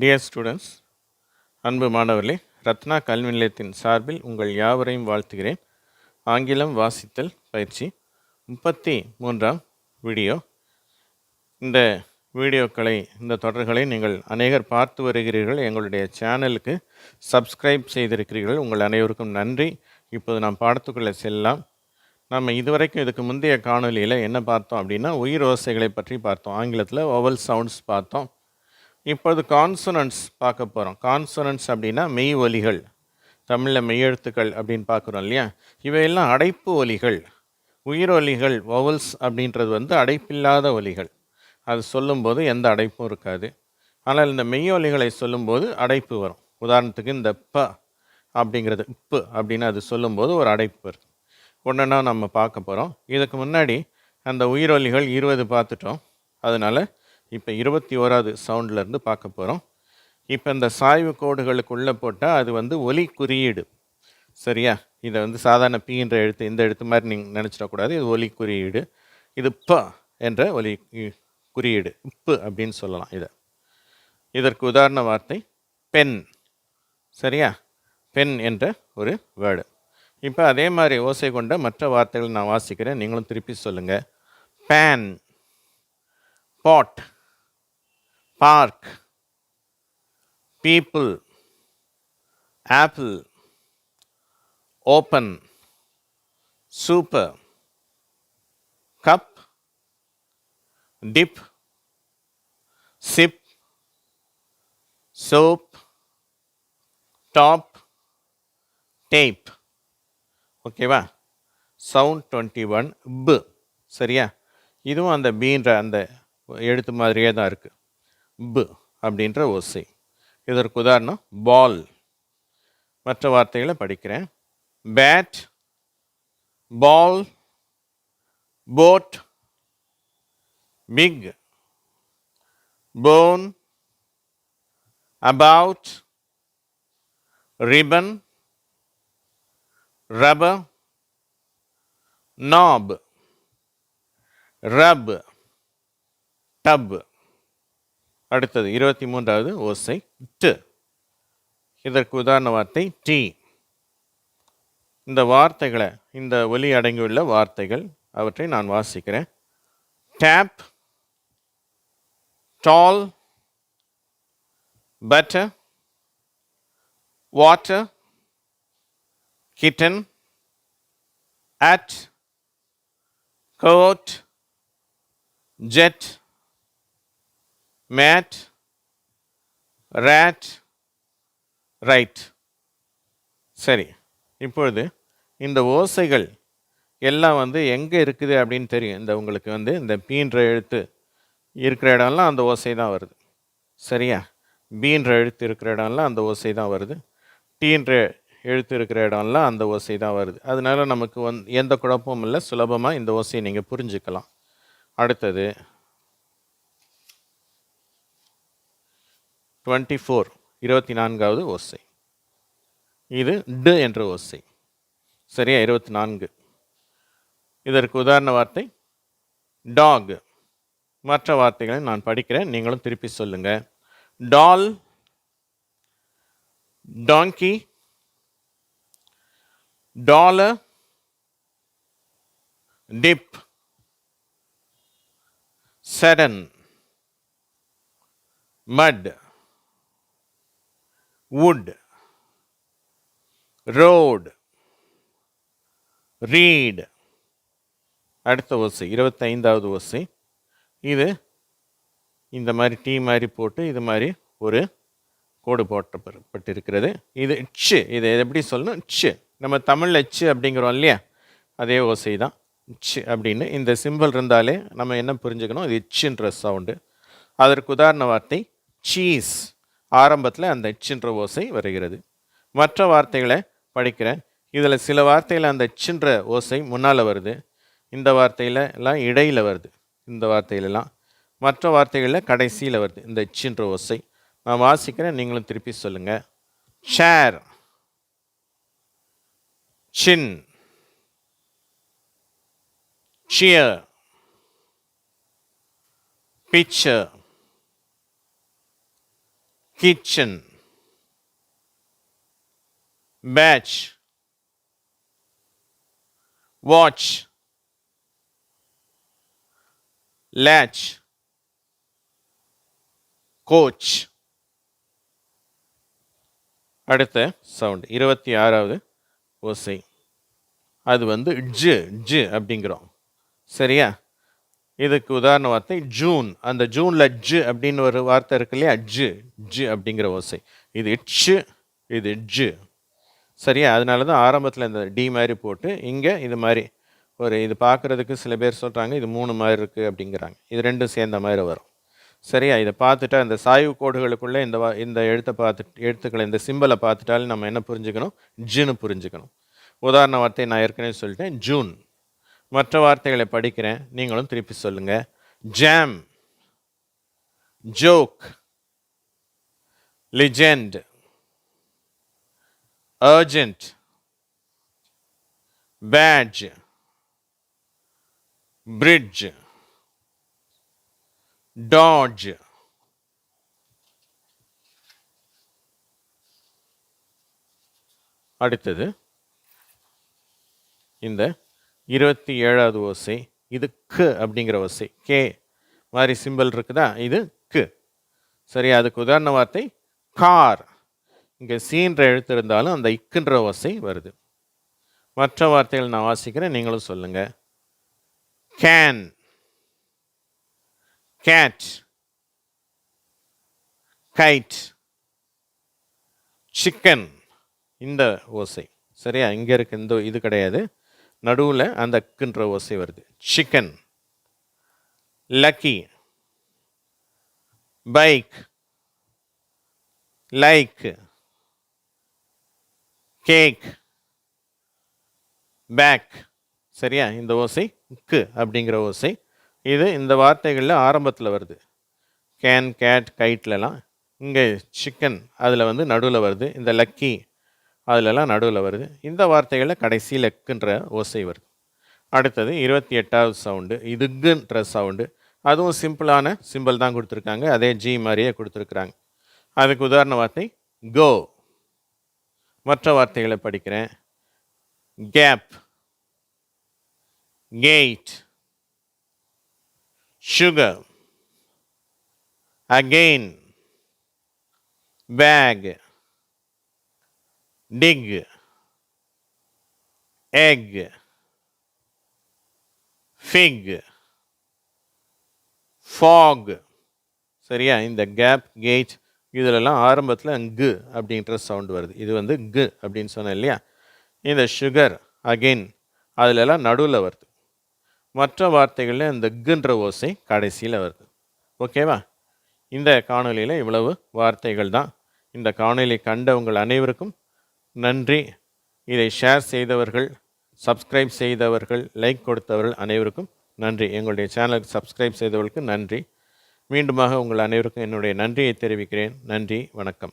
Dear students அன்பு மாணவர்களே ரத்னா கல்வி நிலையத்தின் சார்பில் உங்கள் யாவரையும் வாழ்த்துகிறேன். ஆங்கிலம் வாசித்தல் பயிற்சி முப்பத்தி மூன்றாம் வீடியோ. இந்த வீடியோக்களை இந்த தொடர்களை நீங்கள் அநேகர் பார்த்து வருகிறீர்கள். எங்களுடைய சேனலுக்கு சப்ஸ்கிரைப் செய்திருக்கிறீர்கள். உங்கள் அனைவருக்கும் நன்றி. இப்போது நாம் பாடத்துக்குள்ளே செல்லலாம். நம்ம இதுவரைக்கும் இதுக்கு முந்தைய காணொலியில் என்ன பார்த்தோம் அப்படின்னா உயிர் ஓசைகளை பற்றி பார்த்தோம். ஆங்கிலத்தில் ஓவல் சவுண்ட்ஸ் பார்த்தோம். இப்போது கான்சனன்ஸ் பார்க்க போகிறோம் கான்சனன்ஸ் அப்படின்னா மெய் ஒலிகள். தமிழில் மெய்யெழுத்துக்கள் அப்படின்னு பார்க்குறோம் இல்லையா? இவையெல்லாம் அடைப்பு ஒலிகள். உயிர் ஒலிகள் வவல்ஸ் அப்படின்றது வந்து அடைப்பில்லாத ஒலிகள். அது சொல்லும்போது எந்த அடைப்பும் இருக்காது. ஆனால் இந்த மெய்யொலிகளை சொல்லும்போது அடைப்பு வரும். உதாரணத்துக்கு இந்த ப அப்படிங்கிறது உப்பு அப்படின்னு அது சொல்லும்போது ஒரு அடைப்பு வருது ஒன்றுனா நம்ம பார்க்க போகிறோம் இதுக்கு முன்னாடி அந்த உயிரொலிகள் இருபது பார்த்துட்டோம். அதனால் இப்போ இருபத்தி ஓராவது சவுண்ட்லேருந்து பார்க்க போகிறோம் இப்போ இந்த சாய்வு கோடுகளுக்குள்ளே போட்டால் அது வந்து ஒலி குறியீடு. சரியா? இதை வந்து சாதாரண பீன்ற எழுத்து இந்த எழுத்து மாதிரி நீங்கள் நினச்சிடக்கூடாது இது ஒலி குறியீடு. இது ப என்ற ஒலி இ- குறியீடு. உப்பு அப்படின்னு சொல்லலாம் இதை. இதற்கு உதாரண வார்த்தை பென். சரியா? பென் என்ற ஒரு வேர்டு. இப்போ அதே மாதிரி ஓசை கொண்ட மற்ற வார்த்தைகள் நான் வாசிக்கிறேன். நீங்களும் திருப்பி சொல்லுங்கள் pan pot park people apple open super cup tip sip soap top tape. ஓகேவா? சவுண்ட் டுவெண்ட்டி ஒன் பு. சரியா? இதுவும் அந்த பீன்ற அந்த எழுத்து மாதிரியே தான் இருக்குது பு அப்படின்ற ஓசை இதற்கு உதாரணம் பால் மற்ற வார்த்தைகளை படிக்கிறேன். Bat ball boat big bone about ribbon rubber knob rub tub. அடுத்தது இருபத்தி மூன்றாவது ஓசை டு. இதற்கு உதாரண வார்த்தை டீ. இந்த வார்த்தைகளை இந்த ஒலி அடங்கியுள்ள வார்த்தைகள் அவற்றை நான் வாசிக்கிறேன். Tap tall butter water kitten at coat jet mat rat right சரி இப்பொழுது இந்த ஓசைகள் எல்லாம் வந்து எங்கே இருக்குது அப்படின்னு தெரியும். இந்த உங்களுக்கு வந்து இந்த பீன்ற எழுத்து இருக்கிற இடம்லாம் அந்த ஓசை தான் வருது. சரியா? பீன்ற எழுத்து இருக்கிற இடம்லாம் அந்த ஓசை தான் வருது. டீன்ற எழுத்து இருக்கிற இடம்லாம் அந்த ஓசை தான் வருது. அதனால நமக்கு வந் எந்த குழப்பமும் இல்லை. சுலபமாக இந்த ஓசையை நீங்கள் புரிஞ்சுக்கலாம். அடுத்தது டுவெண்ட்டி ஃபோர் இருபத்தி நான்காவது ஓசை. இது டு என்ற ஓசை. சரியா? இருபத்தி நான்கு இதற்கு உதாரண வார்த்தை டாக். மற்ற வார்த்தைகளை நான் படிக்கிறேன் நீங்களும் திருப்பி சொல்லுங்கள் doll donkey dollar dip sedan mud. Wood, road, read. அடுத்த ஓசை இருபத்தைந்தாவது ஓசை இது இந்த மாதிரி டீ மாதிரி போட்டு இது மாதிரி ஒரு கோடு போட்டப்பட்டிருக்கிறது. இது ச்சு இது எப்படி சொல்லணும்? ச்சு நம்ம தமிழில் ச்சு அப்படிங்கிறோம் இல்லையா? அதே ஓசை தான். ச்சு அப்படின்னு இந்த சிம்பிள் இருந்தாலே நம்ம என்ன புரிஞ்சுக்கணும்? இது இச்சுன்ற சவுண்டு அதற்கு உதாரண வார்த்தை சீஸ் ஆரம்பத்தில் அந்த இச்சுன்ற ஓசை வருகிறது. மற்ற வார்த்தைகளை படிக்கிறேன். இதில் சில வார்த்தையில் அந்த இச்சுன்ற ஓசை முன்னால் வருது. இந்த வார்த்தையில் எல்லாம் இடையில் வருது. இந்த வார்த்தையிலலாம் மற்ற வார்த்தைகளில் கடைசியில் வருது. இந்த இச்சுன்ற ஓசை. நான் வாசிக்கிறேன். நீங்களும் திருப்பி சொல்லுங்கள் chair chin cheer picture kitchen. Batch watch. Latch. Coach அடுத்த சவுண்ட் இருபத்தி ஆறாவது ஓசை. அது வந்து ஜு ஜு அப்படிங்கிறோம். சரியா? இதுக்கு உதாரண வார்த்தை ஜூன் அந்த ஜூனில் ஜு அப்படின்னு ஒரு வார்த்தை இருக்கு இல்லையா? ஜு ஜு அப்படிங்கிற ஓசை. இது இட்சு இது ஜு சரியா? அதனால தான் ஆரம்பத்தில் இந்த டி மாதிரி போட்டு இங்கே இது மாதிரி ஒரு இது பார்க்குறதுக்கு சில பேர் சொல்கிறாங்க இது மூணு மாதிரி இருக்குது அப்படிங்கிறாங்க. இது ரெண்டும் சேர்ந்த மாதிரி வரும். சரியா? இதை பார்த்துட்டா இந்த சாய்வு கோடுகளுக்குள்ளே இந்த வா இந்த எழுத்தை பார்த்துட்டு எழுத்துக்களை இந்த சிம்பலை பார்த்துட்டாலும் நம்ம என்ன புரிஞ்சுக்கணும்? ஜுன்னு புரிஞ்சுக்கணும். உதாரண வார்த்தை நான் ஏற்கனவே சொல்லிட்டேன் ஜூன் மற்ற வார்த்தைகளை படிக்கிறேன். நீங்களும் திருப்பி சொல்லுங்க. Jam joke legend urgent badge bridge dodge அடுத்தது இந்த இருபத்தி ஏழாவது ஓசை. இது கு அப்படிங்கிற ஓசை. கே. மாதிரி சிம்பிள் இருக்குதா? இது கு. சரி அதுக்கு உதாரண வார்த்தை கார். இங்கே சீன்ற எழுத்து இருந்தாலும் அந்த இக்குன்ற ஓசை வருது. மற்ற வார்த்தைகள் நான் வாசிக்கிறேன் நீங்களும் சொல்லுங்கள் கேன் கேட் கைட் சிக்கன் இந்த ஓசை. சரியா? இங்கே இருக்க இந்த இது கிடையாது. நடுவில் அந்த அக்குன்ற ஓசை வருது. Chicken lucky bike like cake back சரியா? இந்த ஓசை க்கு அப்படிங்கிற ஓசை. இது இந்த வார்த்தைகளில் ஆரம்பத்தில் வருது. கேன் கேட் கைட்லலாம் இங்கே சிக்கன் அதில் வந்து நடுவில் வருது. இந்த லக்கி அதிலெல்லாம் நடுவில் வருது. இந்த வார்த்தைகளில் கடைசியில் எக்குன்ற ஓசை வருது. அடுத்தது இருபத்தி எட்டாவது சவுண்டு இதுக்குன்ற சவுண்டு. அதுவும் சிம்பிளான சிம்பிள் தான் கொடுத்துருக்காங்க. அதே ஜி மாதிரியே கொடுத்துருக்குறாங்க. அதுக்கு உதாரண வார்த்தை கோ மற்ற வார்த்தைகளை படிக்கிறேன். Gap gate sugar again bag dig egg, fig, fog சரியா? இந்த கேப் கேட் இதிலெல்லாம் ஆரம்பத்தில் கு அப்படின்ற சவுண்ட் வருது. இது வந்து கு அப்படின்னு சொன்னேன் இல்லையா? இந்த சுகர் அகெயின் அதிலெல்லாம் நடுவில் வருது. மற்ற வார்த்தைகளில் இந்த குன்ற ஓசை கடைசியில் வருது. ஓகேவா? இந்த காணொலியில் இவ்வளவு வார்த்தைகள் தான். இந்த காணொலி கண்ட உங்கள் அனைவருக்கும் நன்றி. இதை ஷேர் செய்தவர்கள் சப்ஸ்கிரைப் செய்தவர்கள் லைக் கொடுத்தவர்கள் அனைவருக்கும் நன்றி. எங்களுடைய சேனலுக்கு சப்ஸ்கிரைப் செய்தவர்களுக்கு நன்றி. மீண்டுமாக உங்கள் அனைவருக்கும் என்னுடைய நன்றியை தெரிவிக்கிறேன். நன்றி. வணக்கம்.